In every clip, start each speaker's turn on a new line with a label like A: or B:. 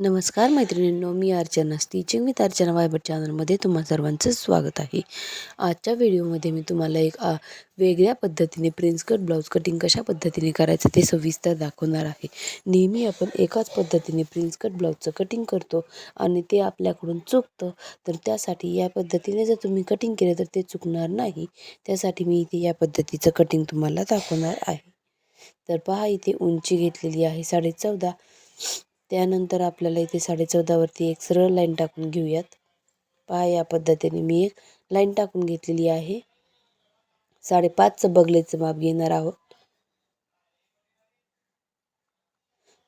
A: नमस्कार मैत्रिणींनो मी अर्चना स्टिचिंग विथ अर्चना वायबर चॅनलमध्ये तुम्हा सर्वांचं स्वागत आहे. आजच्या व्हिडिओमध्ये मी तुम्हाला एक वेगळ्या पद्धतीने प्रिन्स कट ब्लाऊज कटिंग कशा पद्धतीने करायचं ते सविस्तर दाखवणार आहे. नेहमी आपण एकाच पद्धतीने प्रिन्स कट ब्लाऊजचं कटिंग करतो आणि ते आपल्याकडून चुकतं तर त्यासाठी या पद्धतीने जर तुम्ही कटिंग केलं तर ते चुकणार नाही. त्यासाठी मी इथे या पद्धतीचं कटिंग तुम्हाला दाखवणार आहे. तर पहा इथे उंची घेतलेली आहे साडे चौदा त्यानंतर आपल्याला इथे साडेचौदावरती एक सरळ लाईन टाकून घेऊयात. पहा या पद्धतीने मी एक लाईन टाकून घेतलेली आहे. साडेपाचचं बगलेचं माप घेणार आहोत.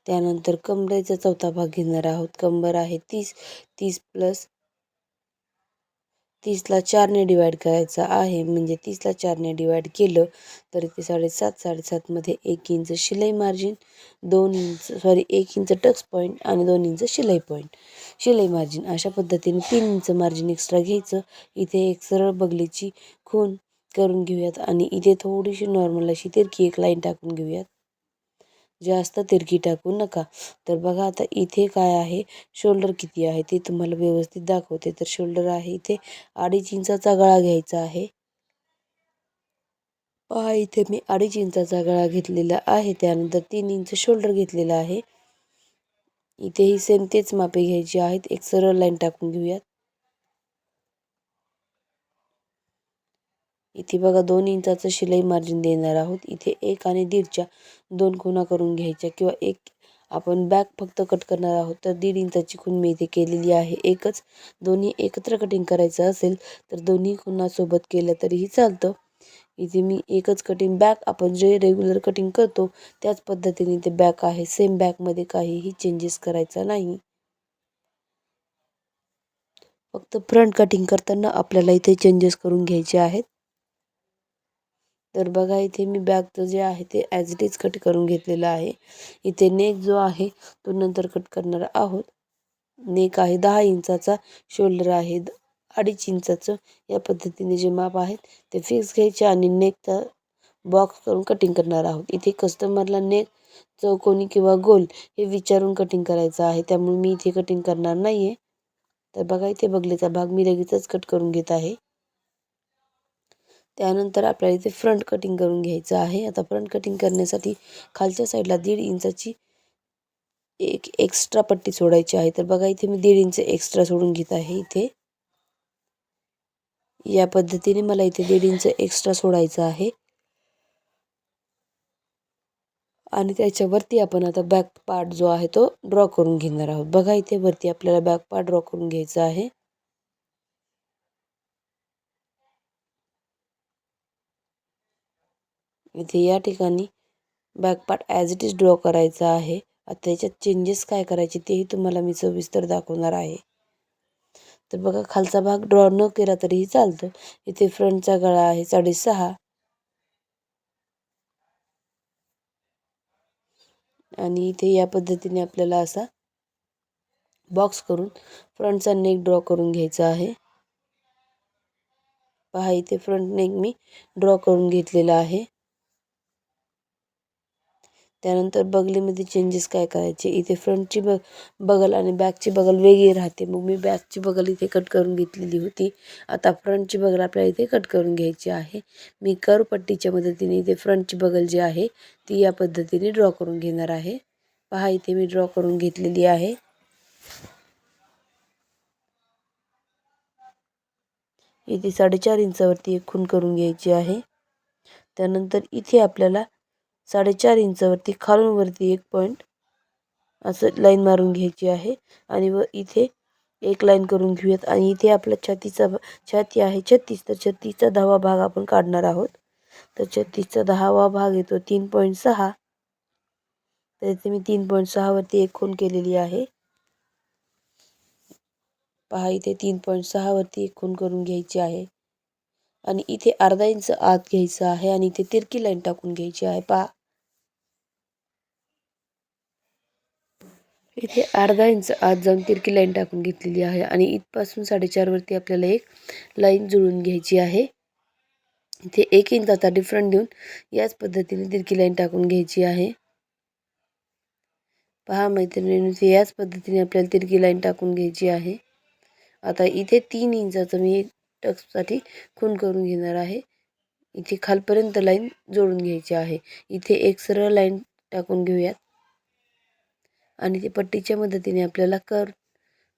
A: त्यानंतर कमरेचा चौथा भाग घेणार आहोत. कंबर आहे तीस तीस प्लस तीसला चारने डिवाईड करायचा आहे. म्हणजे तीसला चारने डिवाईड केलं तर ते साडेसात साडेसातमध्ये एक इंच शिलाई मार्जिन दोन इंच सॉरी एक इंच टक्स पॉईंट आणि दोन इंच शिलाई पॉईंट शिलाई मार्जिन अशा पद्धतीने तीन इंच मार्जिन एक्स्ट्रा घ्यायचं. इथे एक सरळ बगलीची खून करून घेऊयात आणि इथे थोडीशी नॉर्मल अशी तिरकी एक लाईन टाकून घेऊयात. जास्त तिरकी टाकू नका. तर बघा आता इथे काय आहे? शोल्डर किती आहे? ते तुम्हाला व्यवस्थित दाखवते. तर शोल्डर आहे इथे अडीच इंचाचा गळा घ्यायचा आहे. पहा इथे मी अडीच इंचाचा गळा घेतलेला आहे. त्यानंतर तीन इंच शोल्डर घेतलेला आहे. इथेही सेम तेच मापे घ्यायची आहेत. एक सरळ लाईन टाकून घेऊयात. इथे बघा दोन इंचाचं शिलाई मार्जिन देणार आहोत. इथे एक आणि दीडच्या दोन खुणा करून घ्यायच्या किंवा एक आपण बॅक फक्त कट करणार आहोत. तर दीड इंचाची खूण मी इथे केलेली आहे. एकच दोन्ही एकत्र कटिंग करायचं असेल तर दोन्ही खुणासोबत केलं तरीही चालतं. इथे मी एकच कटिंग बॅक आपण जे रेग्युलर कटिंग करतो त्याच पद्धतीने ते बॅक आहे. सेम बॅकमध्ये काहीही चेंजेस करायचा नाही. फक्त फ्रंट कटिंग करताना आपल्याला इथे चेंजेस करून घ्यायचे आहेत. तर बघा इथे मी बॅगचं जे आहे ते ॲज इट इज कट करून घेतलेलं आहे. इथे नेक जो आहे तो नंतर कट करणार आहोत. नेक आहे दहा इंचाचा शोल्डर आहे अडीच इंचाचं. या पद्धतीने जे माप आहेत ते फिक्स घ्यायचे आणि नेकचा बॉक्स करून कटिंग करणार आहोत. इथे कस्टमरला नेक चौकोनी किंवा गोल हे विचारून कटिंग करायचं आहे. त्यामुळे मी इथे कटिंग करणार नाही आहे तर बघा इथे बगलेचा भाग मी लगेचच कट करून घेत आहे. त्यानंतर आपल्याला इथे फ्रंट कटिंग करून घ्यायचं आहे. आता फ्रंट कटिंग करण्यासाठी खालच्या साईडला दीड इंचाची एक एक्स्ट्रा पट्टी सोडायची आहे. तर बघा इथे मी दीड इंच एक्स्ट्रा सोडून घेत आहे इथे. या पद्धतीने मला इथे दीड इंच एक्स्ट्रा सोडायचं आहे. आणि त्याच्यावरती आपण आता बॅक पार्ट जो आहे तो ड्रॉ करून घेणार आहोत. बघा इथे वरती आपल्याला बॅक पार्ट ड्रॉ करून घ्यायचा आहे. इथे या ठिकाणी back part as it is draw करायचा आहे. आता त्याच्यात चेंजेस काय करायचे तेही तुम्हाला मी सविस्तर दाखवणार आहे. तर बघा खालचा भाग ड्रॉ न केला तरीही चालतं. इथे फ्रंटचा गळा आहे साडेसहा. आणि इथे या पद्धतीने आपल्याला असा बॉक्स करून फ्रंटचा नेक ड्रॉ करून घ्यायचा आहे. पहा इथे फ्रंट नेक मी ड्रॉ करून घेतलेला आहे. त्यानंतर बगलीमध्ये चेंजेस काय करायचे? इथे फ्रंटची ब बगल आणि बॅकची बगल वेगळी राहते. मग मी बॅकची बगल इथे कट करून घेतलेली होती. आता फ्रंटची बगल आपल्याला इथे कट करून घ्यायची आहे. मी पट्टीच्या मदतीने इथे फ्रंटची बगल जी आहे ती या पद्धतीने ड्रॉ करून घेणार आहे. पहा इथे मी ड्रॉ करून घेतलेली आहे. इथे साडेचार इंचावरती एक खून करून घ्यायची आहे. त्यानंतर इथे आपल्याला साडेचार इंचावरती खालून वरती एक पॉईंट असं लाईन मारून घ्यायची आहे. आणि व इथे एक लाईन करून घेऊयात. आणि इथे आपला छातीचा छाती आहे छत्तीस. तर छत्तीसचा दहावा भाग आपण काढणार आहोत. तर छत्तीसचा दहावा भाग येतो तीन पॉईंट सहा. तर इथे मी तीन पॉईंट सहावरती एक खून केलेली आहे. पहा इथे तीन पॉईंट सहावरती एक खून करून घ्यायची आहे. आणि इथे अर्धा इंच आत घ्यायचं आहे. आणि इथे तिरकी लाईन टाकून घ्यायची आहे. पहा. इथे अर्धा इंच आत जाऊन तिरकी लाईन टाकून घेतलेली आहे आणि इथपासून साडेचारवरती आपल्याला एक लाईन जुळून घ्यायची आहे. इथे एक इंचाचा डिफरंट देऊन याच पद्धतीने तिरकी लाईन टाकून घ्यायची आहे. पहा मैत्रिणींनो याच पद्धतीने आपल्याला तिरकी लाईन टाकून घ्यायची आहे. आता इथे तीन इंचाचं मी एक टक्ससाठी खून करून घेणार आहे. इथे खालपर्यंत लाईन जोडून घ्यायची आहे. इथे एक सरळ लाईन टाकून घेऊयात. आणि ते पट्टीच्या मदतीने आपल्याला कर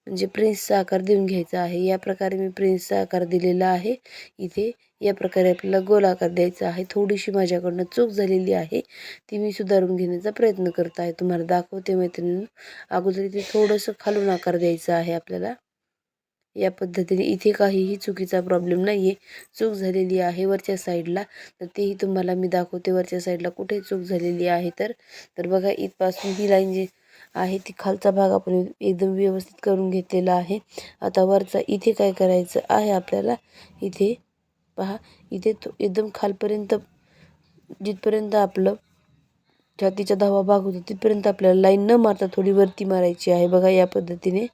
A: म्हणजे प्रिन्सचा आकार देऊन घ्यायचा आहे. या प्रकारे मी प्रिन्सचा आकार दिलेला आहे. इथे या प्रकारे आपल्याला गोल आकार द्यायचा आहे. थोडीशी माझ्याकडनं चूक झालेली आहे. ती मी सुधारून घेण्याचा प्रयत्न करत आहे. तुम्हाला दाखवते मैत्रिणी अगोदर इथे थोडंसं खालून आकार द्यायचा आहे आपल्याला. या पद्धतीने इथे काहीही चुकीचा प्रॉब्लेम नाही आहे चूक झालेली आहे वरच्या साईडला तर तेही तुम्हाला मी दाखवते वरच्या साईडला कुठे चूक झालेली आहे तर. तर बघा इथपासून ही लाईन जी आहे ती खालचा भाग आपण एकदम व्यवस्थित करून घेतलेला आहे. आता वरचा इथे काय करायचं आहे आपल्याला? इथे पहा इथे तो एकदम खालपर्यंत जिथपर्यंत आपलं छातीचा दहावा भाग होतो तिथपर्यंत आपल्याला लाईन न मारता थोडी वरती मारायची आहे. बघा या पद्धतीने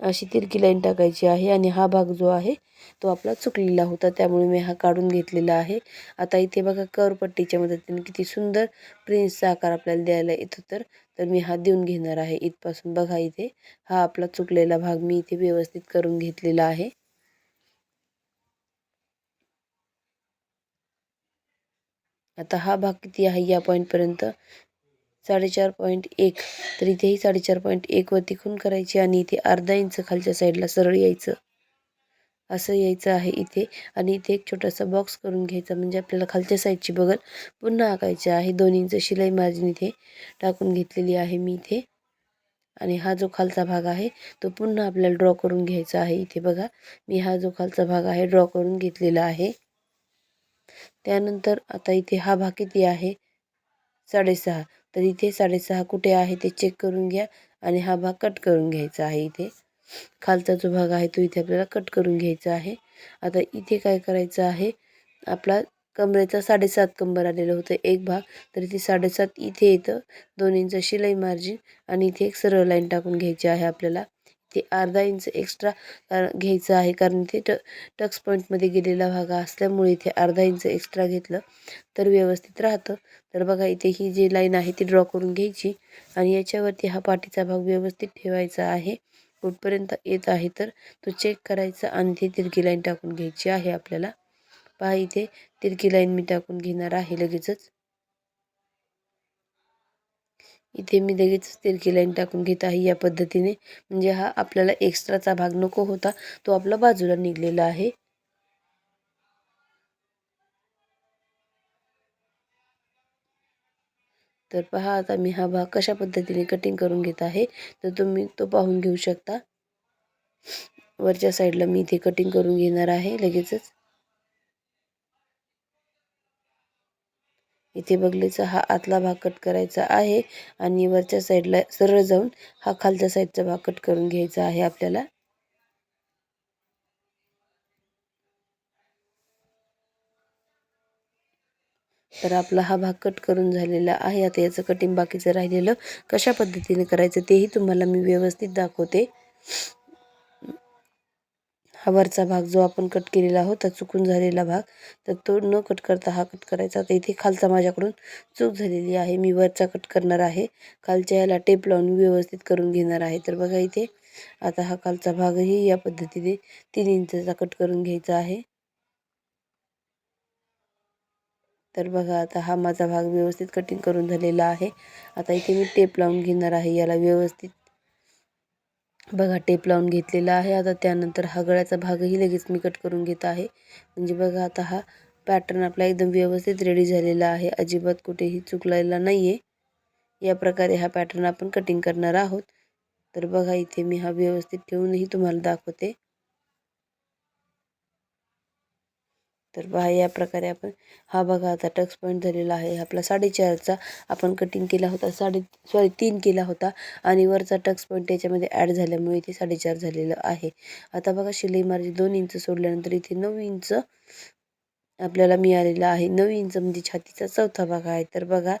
A: अशी तिरकी लाईन टाकायची आहे आणि हा भाग जो आहे तो आपला चुकलेला होता. त्यामुळे मी हा काढून घेतलेला आहे. आता इथे बघा करपट्टीच्या मदतीने किती सुंदर प्रिन्सचा आकार आपल्याला द्यायला येतो तर तर मी हा देऊन घेणार आहे. इथपासून बघा इथे हा आपला चुकलेला भाग मी इथे व्यवस्थित करून घेतलेला आहे. आता हा भाग किती आहे या पॉईंटपर्यंत साडेचार पॉईंट एक. तर इथेही साडेचार पॉईंट एकवरती खून करायची आणि इथे अर्धा इंच खालच्या साईडला सरळ यायचं. असं यायचं आहे इथे. आणि इथे एक छोटासा बॉक्स करून घ्यायचा म्हणजे आपल्याला खालच्या साईडची बगल पुन्हा आकायची आहे. दोन इंच शिलाई मार्जिन इथे टाकून घेतलेली आहे मी इथे. आणि हा जो खालचा भाग आहे तो पुन्हा आपल्याला ड्रॉ करून घ्यायचा आहे. इथे बघा मी हा जो खालचा भाग आहे ड्रॉ करून घेतलेला आहे. त्यानंतर आता इथे हा भाग किती आहे? साडेसहा. तर इथे साडेसहा कुठे आहे ते चेक करून घ्या आणि हा भाग कट करून घ्यायचा आहे इथे. खालचा जो भाग आहे तो इथे आपल्याला कट करून घ्यायचा आहे. आता इथे काय करायचं आहे? आपला कमरेचा साडेसात कंबर आलेलं होतं एक भाग. तर इथे साडेसात इथे येतं. दोन इंच शिलाई मार्जिन आणि इथे एक सरळ लाईन टाकून घ्यायची आहे आपल्याला. ते अर्धा इंच एक्स्ट्रा घ्यायचं आहे. कारण इथे ट टक्स पॉईंटमध्ये गेलेला भाग असल्यामुळे इथे अर्धा इंच एक्स्ट्रा घेतलं तर व्यवस्थित राहतं. तर बघा इथे ही जी लाईन आहे ती ड्रॉ करून घ्यायची आणि याच्यावरती हा पाठीचा भाग व्यवस्थित ठेवायचा आहे. कुठपर्यंत येत आहे तर तो चेक करायचा आणि ती तिरकी लाईन टाकून घ्यायची आहे आपल्याला. पहा इथे तिरकी लाईन मी टाकून घेणार आहे लगेचच. इथे मी लगेच तिरकी लाईन टाकून घेत आहे या पद्धतीने. म्हणजे हा आपल्याला एक्स्ट्राचा भाग नको होता तो आपला बाजूला निघलेला आहे. तर पहा आता मी हा भाग कशा पद्धतीने कटिंग करून घेत आहे तर तुम्ही तो पाहून घेऊ शकता. वरच्या साईडला मी इथे कटिंग करून घेणार आहे लगेचच. इथे बगलेचा हा आतला भाग कट करायचा आहे आणि वरच्या साईडला सरळ जाऊन हा खालच्या साईडचा भाग कट करून घ्यायचा आहे आपल्याला. तर आपला हा भाग कट करून झालेला आहे. आता याचं कटिंग बाकीचं राहिलेलं कशा पद्धतीने करायचं तेही तुम्हाला मी व्यवस्थित दाखवते. हा वरचा भाग जो आपण कट केलेला होता चुकून झालेला भाग तर तो न कट करता हा कट करायचा. तर इथे खालचा माझ्याकडून चूक झालेली आहे. मी वरचा कट करणार आहे. खालच्या याला टेप लावून व्यवस्थित करून घेणार आहे. तर बघा इथे आता हा खालचा भागही या पद्धतीने तीन इंचचा कट करून घ्यायचा आहे. तर बघा आता हा माझा भाग व्यवस्थित कटिंग करून झालेला आहे. आता इथे मी टेप लावून घेणार आहे. याला व्यवस्थित बघा टेप लावून घेतलेला आहे. आता त्यानंतर हा गळ्याचा भागही लगेच मी कट करून घेत आहे. म्हणजे बघा आता हा पॅटर्न आपला एकदम व्यवस्थित रेडी झालेला आहे. अजिबात कुठेही चुकलेला नाही आहे या प्रकारे हा पॅटर्न आपण कटिंग करणार आहोत. तर बघा इथे मी हा व्यवस्थित ठेवूनही तुम्हाला दाखवते. तर पहा या प्रकारे आपण हा बघा आता टक्स पॉईंट झालेला आहे. आपला साडेचारचा आपण कटिंग केला होता साडे सॉरी तीन केला होता. आणि वरचा टक्स पॉईंट याच्यामध्ये ॲड झाल्यामुळे इथे साडेचार झालेलं आहे. आता बघा शिलाई मार्जिन दोन इंच सोडल्यानंतर इथे नऊ इंच आपल्याला मिळालेलं आहे. नऊ इंच म्हणजे छातीचा चौथा भाग आहे. तर बघा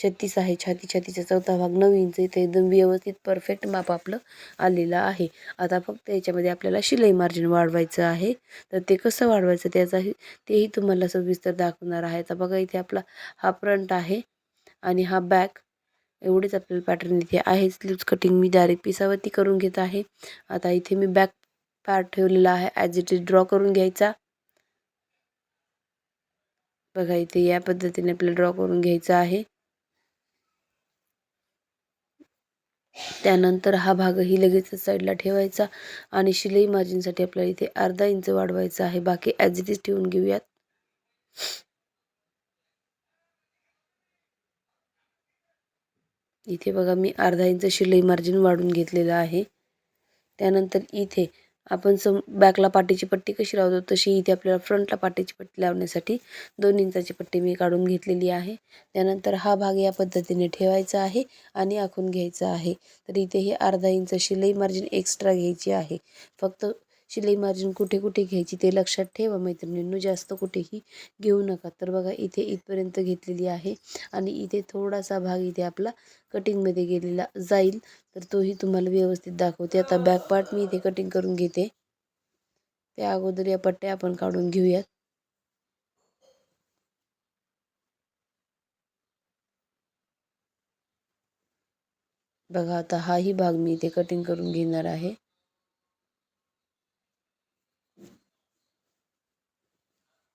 A: छत्तीस आहे. छाती छातीचा चौथा भाग नऊ इंच इथे एकदम व्यवस्थित परफेक्ट माप आपलं आलेलं आहे. आता फक्त याच्यामध्ये आपल्याला शिलाई मार्जिन वाढवायचं आहे. तर ते कसं वाढवायचं त्याचाही तेही तुम्हाला सविस्तर दाखवणार आहे. आता बघा इथे आपला हा फ्रंट आहे आणि हा बॅक एवढेच आपल्याला पॅटर्न इथे आहे. स्लीव्ज कटिंग मी डायरेक्ट पिसावरती करून घेत आहे. आता इथे मी बॅक पार्ट ठेवलेला आहे. ॲज इट इज ड्रॉ करून घ्यायचा. बघा इथे या पद्धतीने आपल्याला ड्रॉ करून घ्यायचं आहे. त्यानंतर हा भागही लगेचच साईडला ठेवायचा आणि शिलाई मार्जिनसाठी आपल्याला इथे अर्धा इंच वाढवायचा आहे. बाकी ॲज इट इज ठेवून घेऊयात. इथे बघा मी अर्धा इंच शिलाई मार्जिन वाढून घेतलेलं आहे. त्यानंतर इथे आपण सम बॅकला पाटीची पट्टी कशी लावतो तशी इथे आपल्याला फ्रंटला पाटीची पट्टी लावण्यासाठी दोन इंचाची पट्टी मी काढून घेतलेली आहे. त्यानंतर हा भाग या पद्धतीने ठेवायचा आहे आणि आखून घ्यायचा आहे. तर इथे हे अर्धा इंच शिलाई मार्जिन एक्स्ट्रा घ्यायची आहे. फक्त शिलाई मार्जिन कुठे कुठे घ्यायची ते लक्षात ठेवा मैत्रिणींनो जास्त कुठेही घेऊ नका. तर बघा इथे इथपर्यंत घेतलेली आहे आणि इथे थोडासा भाग इथे आपला कटिंगमध्ये गेलेला जाईल. तर तोही तुम्हाला व्यवस्थित दाखवते. आता बॅक पार्ट मी इथे कटिंग करून घेते. त्या अगोदर या पट्ट्या आपण काढून घेऊयात. बघा आता हाही भाग मी इथे कटिंग करून घेणार आहे.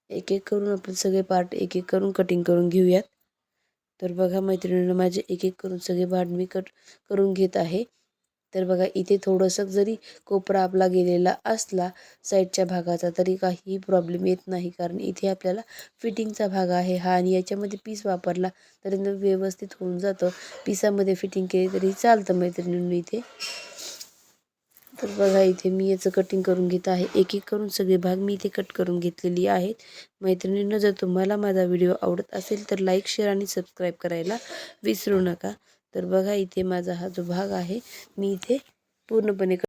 A: एक एक करून आपण सगळे पार्ट एक एक करून कटिंग करून घेऊयात. तर बघा मैत्रिणींना माझे एक एक करून सगळे पार्ट मी कट करून घेत आहे. तर बघा इथे थोडंसं जरी कोपरा आपला गेलेला असला साईडच्या भागाचा तरी काहीही प्रॉब्लेम येत नाही. कारण इथे आपल्याला फिटिंगचा भाग आहे हा आणि याच्यामध्ये पीस वापरला तरी व्यवस्थित होऊन जातं. पिसामध्ये फिटिंग केली तरी चालतं मैत्रिणींनी इथे. तर बघा इथे मी याचं कटिंग करून घेत आहे. एक एक करून सगळे भाग मी इथे कट करून घेतलेली आहेत. मैत्रिणींना जर तुम्हाला माझा व्हिडिओ आवडत असेल तर लाईक शेअर आणि सबस्क्राईब करायला विसरू नका. तर बघा इथे माझा हा जो भाग आहे मी इथे पूर्णपणे